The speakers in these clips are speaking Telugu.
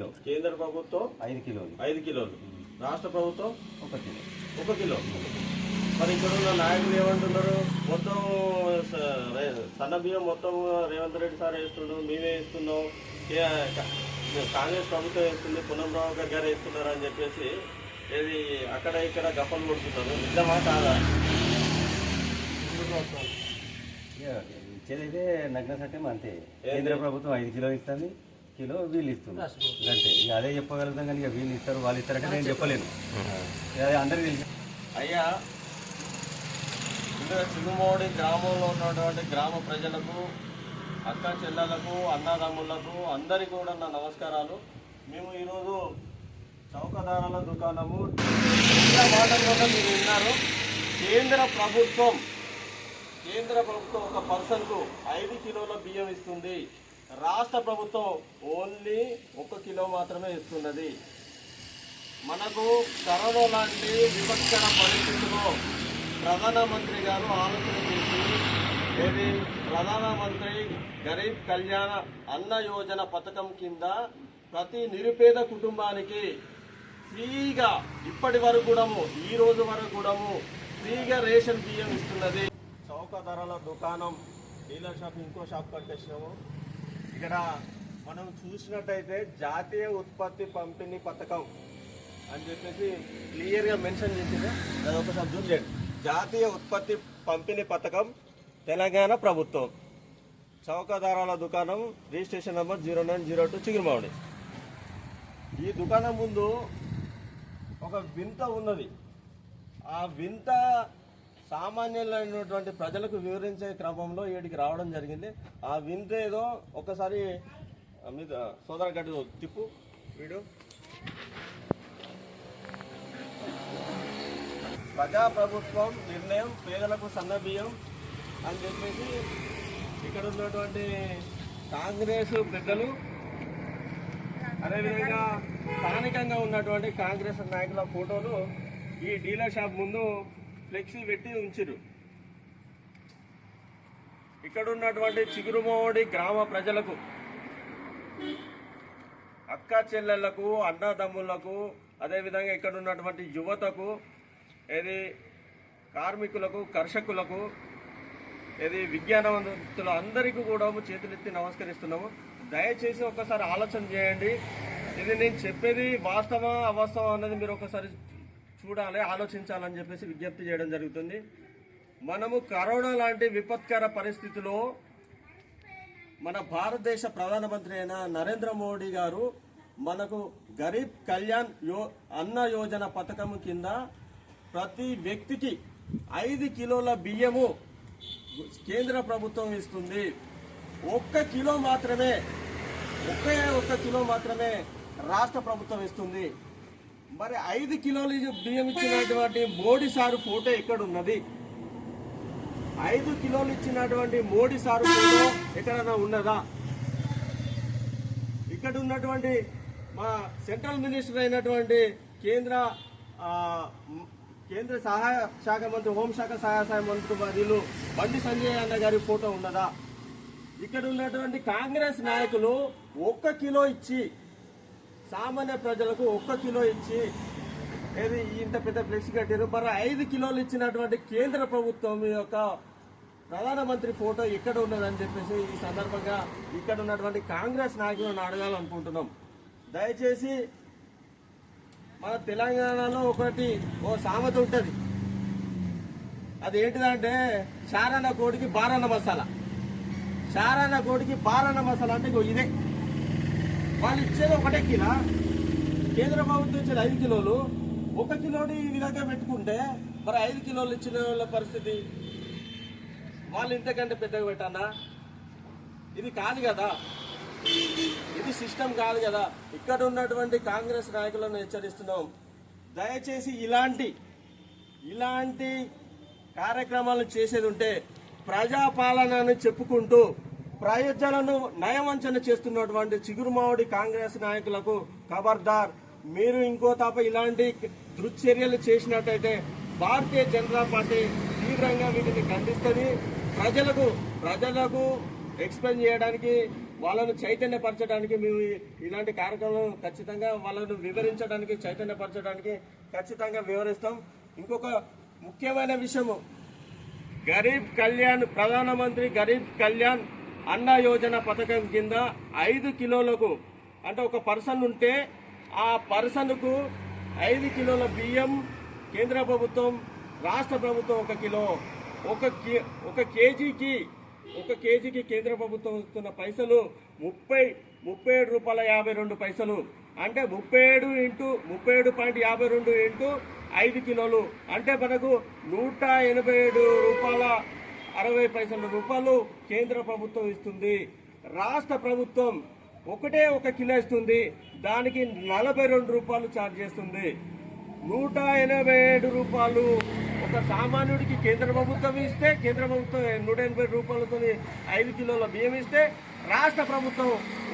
కేంద్ర ప్రభుత్వం? ఐదు కిలోలు. ఐదు కిలోలు. రాష్ట్ర ప్రభుత్వం? ఒక కిలో. ఒక కిలో. మరి ఇక్కడ ఉన్న నాయకులు ఏమంటున్నారు? మొత్తం సన్న బియ్యం మొత్తం రేవంత్ రెడ్డి సార్ వేస్తుండ్రు మేమే కా- కాంగ్రెస్ ప్రభుత్వం వేస్తుంది పునం ప్రభాకర్ గారు వేస్తున్నారు అని చెప్పేసి ఏది అక్కడ ఇక్కడ గప్పలు కొడుతున్నారు. నిజమా కాదా? ఇచ్చేదైతే నగ్న సత్యం అంతే. కేంద్ర ప్రభుత్వం ఐదు కిలో ఇస్తుంది. కిలో వీళ్ళు ఇస్తుంది అంతే ఇక అదే చెప్పగలుగుతాం కానీ ఇక వీళ్ళు ఇస్తారు వాళ్ళు ఇస్తారంటే నేను చెప్పలేను. అది అందరికీ తెలుసు అయ్యా చిరుమోడి గ్రామంలో ఉన్నటువంటి గ్రామ ప్రజలకు అక్క చెల్లెలకు అన్నదమ్ములకు అందరికీ కూడా నా నమస్కారాలు. మేము ఈరోజు చౌకదారుల దుకాణము ఇలా మాటల వల్ల మీరు విన్నారు. కేంద్ర ప్రభుత్వం కేంద్ర ప్రభుత్వం ఒక పర్సన్కు ఐదు కిలోల బియ్యం ఇస్తుంది. రాష్ట్ర ప్రభుత్వం ఓన్లీ ఒక కిలో మాత్రమే ఇస్తున్నది. మనకు కరోనా లాంటి విపక్షణ పరిస్థితుల్లో ప్రధానమంత్రి గారు ఆలోచన చేసి ఏది ప్రధానమంత్రి గరీబ్ కళ్యాణ అన్న యోజన పథకం కింద ప్రతి నిరుపేద కుటుంబానికి ఫ్రీగా ఇప్పటి వరకు కూడాము ఈ రోజు వరకు కూడాము ఫ్రీగా రేషన్ బియ్యం ఇస్తున్నది. చౌక ధరల దుకాణం డీలర్ షాప్ ఇంకో షాప్ కట్టేసినాము. ఇక్కడ మనం చూసినట్టయితే జాతీయ ఉత్పత్తి పంపిణీ పథకం అని చెప్పేసి క్లియర్గా మెన్షన్ చేసింది. అది ఒకసారి జూమ్ చేయండి. జాతీయ ఉత్పత్తి పంపిణీ పథకం తెలంగాణ ప్రభుత్వం. చౌకదారాల దుకాణం registration number zero nine zero two Chigurumamidi. ఈ దుకాణం ముందు ఒక వింత ఉన్నది. ఆ వింత సామాన్యులైనటువంటి ప్రజలకు వివరించే క్రమంలో వీడికి రావడం జరిగింది. ఆ వింతేదో ఒకసారి మీద సోదర గడ్డి తిప్పు. వీడు. ప్రజాప్రభుత్వం నిర్ణయం పేదలకు సన్నబియ్యం అని చెప్పేసి ఇక్కడ ఉన్నటువంటి కాంగ్రెస్ పెద్దలు అదేవిధంగా స్థానికంగా ఉన్నటువంటి కాంగ్రెస్ నాయకుల ఫోటోలు ఈ డీలర్ షాప్ ముందు ఫ్లెక్సీ పెట్టి ఉంచారు ఇక్కడ ఉన్నటువంటి చిగురుమోడి గ్రామ ప్రజలకు అక్క చెల్లెళ్ళకు అన్నదమ్ములకు అదేవిధంగా ఇక్కడ ఉన్నటువంటి యువతకు ఏది కార్మికులకు కర్షకులకు ఇది విజ్ఞానవంతులు అందరికీ కూడా చేతులెత్తి నమస్కరిస్తున్నాము. దయచేసి ఒకసారి ఆలోచన చేయండి. ఇది నేను చెప్పేది వాస్తవా అవాస్తవం అన్నది మీరు ఒకసారి చూడాలి ఆలోచించాలని చెప్పేసి విజ్ఞప్తి చేయడం జరుగుతుంది. మనము కరోనా లాంటి విపత్కర పరిస్థితిలో మన భారతదేశ ప్రధానమంత్రి అయిన నరేంద్ర మోడీ గారు మనకు గరీబ్ కళ్యాణ్ యో అన్న యోజన పథకం కింద ప్రతి వ్యక్తికి ఐదు కిలోల బియ్యము కేంద్ర ప్రభుత్వం ఇస్తుంది. ఒక్క కిలో మాత్రమే ఒకే ఒక్క కిలో మాత్రమే రాష్ట్ర ప్రభుత్వం ఇస్తుంది. మరి ఐదు కిలోలు బియ్యం ఇచ్చినటువంటి మోడీ సారు ఫోటో ఎక్కడ ఉన్నది ఐదు కిలోలు ఇచ్చినటువంటి మోడీ సారు ఫోటో ఎక్కడన్నా ఉన్నదా? ఇక్కడ ఉన్నటువంటి మా సెంట్రల్ మినిస్టర్ అయినటువంటి కేంద్ర కేంద్ర సహాయ శాఖ మంత్రి హోంశాఖ సహాయ సహాయ మంత్రి బదిలు బండి సంజయ్ అన్న గారి ఫోటో ఉన్నదా? ఇక్కడ ఉన్నటువంటి కాంగ్రెస్ నాయకులు ఒక్క కిలో ఇచ్చి సామాన్య ప్రజలకు ఒక్క కిలో ఇచ్చి ఏది ఇంత పెద్ద ఫ్లెక్స్ కట్టారు మరి ఐదు కిలోలు ఇచ్చినటువంటి కేంద్ర ప్రభుత్వం యొక్క ప్రధానమంత్రి ఫోటో ఎక్కడ ఉన్నదని చెప్పేసి ఈ సందర్భంగా ఇక్కడ ఉన్నటువంటి కాంగ్రెస్ నాయకులను అడగాలనుకుంటున్నాం. దయచేసి మన తెలంగాణలో ఒకటి ఓ సామెత ఉంటుంది. అది ఏంటిదంటే చారన్న కోడికి బారన్న మసాలా. చారన్న కోడికి బారన్న మసాలా అంటే ఇదే. వాళ్ళు ఇచ్చేది ఒకటే కిలో. కేంద్ర ప్రభుత్వం ఇచ్చేది ఐదు కిలోలు. ఒక కిలోని ఈ విధంగా పెట్టుకుంటే మరి ఐదు కిలోలు ఇచ్చిన వాళ్ళ పరిస్థితి వాళ్ళు ఇంతకంటే పెద్దగా పెట్టానా ఇది కాదు కదా. ఇది సిస్టమ్ కాదు కదా. ఇక్కడ ఉన్నటువంటి కాంగ్రెస్ నాయకులను హెచ్చరిస్తున్నాం. దయచేసి ఇలాంటి ఇలాంటి కార్యక్రమాలు చేసేది ఉంటే ప్రజాపాలనని చెప్పుకుంటూ ప్రయోజనాలను నయవంచన చేస్తున్నటువంటి చిగురుమావుడి కాంగ్రెస్ నాయకులకు ఖబర్దార్ మీరు ఇంకో తప్ప ఇలాంటి దుశ్చర్యలు చేసినట్టయితే భారతీయ జనతా పార్టీ తీవ్రంగా వీటిని ఖండిస్తుంది. ప్రజలకు ప్రజలకు ఎక్స్ప్లెయిన్ చేయడానికి వాళ్ళను చైతన్యపరచడానికి మేము ఇలాంటి కార్యక్రమం ఖచ్చితంగా వాళ్ళను వివరించడానికి చైతన్యపరచడానికి ఖచ్చితంగా వివరిస్తాం ఇంకొక ముఖ్యమైన విషయము. గరీబ్ కళ్యాణ్ ప్రధానమంత్రి గరీబ్ కళ్యాణ్ అన్న యోజన పథకం కింద ఐదు కిలోలకు అంటే ఒక పర్సన్ ఉంటే ఆ పర్సన్కు ఐదు కిలోల బియ్యం కేంద్ర ప్రభుత్వం రాష్ట్ర ప్రభుత్వం ఒక కిలో. ఒక ఒక కేజీకి ఒక కేజీకి కేంద్ర ప్రభుత్వం ఇస్తున్న పైసలు ముప్పై ముప్పై ఏడు రూపాయల యాభై రెండు పైసలు. అంటే ముప్పై ఏడు ఇంటూ ముప్పై ఏడు పాయింట్ యాభై రెండు ఇంటూ ఐదు కిలోలు. అంటే మనకు నూట ఎనభై ఏడు రూపాయల అరవై పైసల రూపాయలు కేంద్ర ప్రభుత్వం ఇస్తుంది. రాష్ట్ర ప్రభుత్వం ఒకటే ఒక కిలో ఇస్తుంది. దానికి నలభై రెండు రూపాయలు ఛార్జ్ చేస్తుంది. నూట ఎనభై ఏడు రూపాయలు ఒక సామాన్యుడికి కేంద్ర ప్రభుత్వం ఇస్తే కేంద్ర ప్రభుత్వం నూట ఎనభై రూపాయలతో ఐదు కిలోల బియ్యం ఇస్తే రాష్ట్ర ప్రభుత్వం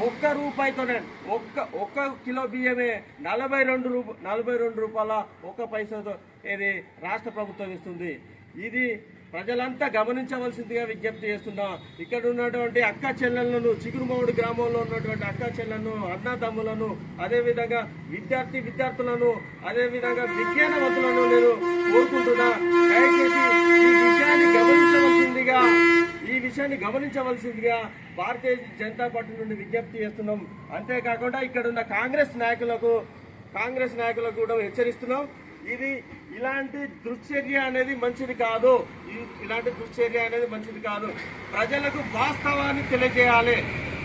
ఒక్క రూపాయితోనే ఒక్క ఒక్క కిలో బియ్యమే నలభై రెండు రూప నలభై రెండు రూపాయల ఒక్క పైసతో ఇది రాష్ట్ర ప్రభుత్వం ఇస్తుంది. ఇది ప్రజలంతా గమనించవలసిందిగా విజ్ఞప్తి చేస్తున్నా. ఇక్కడ ఉన్నటువంటి అక్క చెల్లెలను చిగురుమౌడి గ్రామంలో ఉన్నటువంటి అక్క చెల్లెలను అన్నదమ్ములను అదేవిధంగా విద్యార్థి విద్యార్థులను అదేవిధంగా విజ్ఞానవంతులను నేను కోరుకుంటున్నా. దయచేసి ఈ విషయాన్ని గమనించవలసిందిగా ఈ విషయాన్ని గమనించవలసిందిగా భారతీయ జనతా పార్టీ నుండి విజ్ఞప్తి చేస్తున్నాం. అంతేకాకుండా ఇక్కడ ఉన్న కాంగ్రెస్ నాయకులకు కాంగ్రెస్ నాయకులకు కూడా హెచ్చరిస్తున్నాం. ఇది ఇలాంటి దుశ్చర్య అనేది మంచిది కాదు. ఇలాంటి దుశ్చర్య అనేది మంచిది కాదు. ప్రజలకు వాస్తవాన్ని తెలియజేయాలి.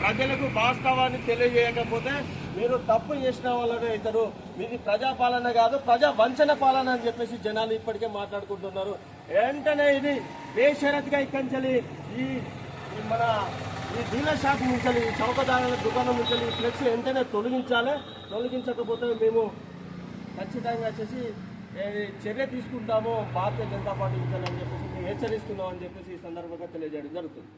ప్రజలకు వాస్తవాన్ని తెలియజేయకపోతే మీరు తప్పు చేసిన వాళ్ళనే అవుతారు. మీది ప్రజాపాలన కాదు ప్రజా వంచన పాలన అని చెప్పేసి జనాలు ఇప్పటికే మాట్లాడుకుంటున్నారు. వెంటనే ఇది బేషరత్గా ఇక్కడి ఈ ఈ మన ఈ డీలర్ షాప్ నుంచి చౌకదారుల దుకాణం నుంచి ఫ్లెక్స్ వెంటనే తొలగించాలి. తొలగించకపోతే మేము ఖచ్చితంగా వచ్చేసి ఏది చర్య తీసుకుంటామో భారతీయ జనతా పార్టీ అని చెప్పేసి హెచ్చరిస్తున్నామని హెచ్చరిస్తున్నాం అని చెప్పేసి ఈ సందర్భంగా తెలియజేయడం జరుగుతుంది.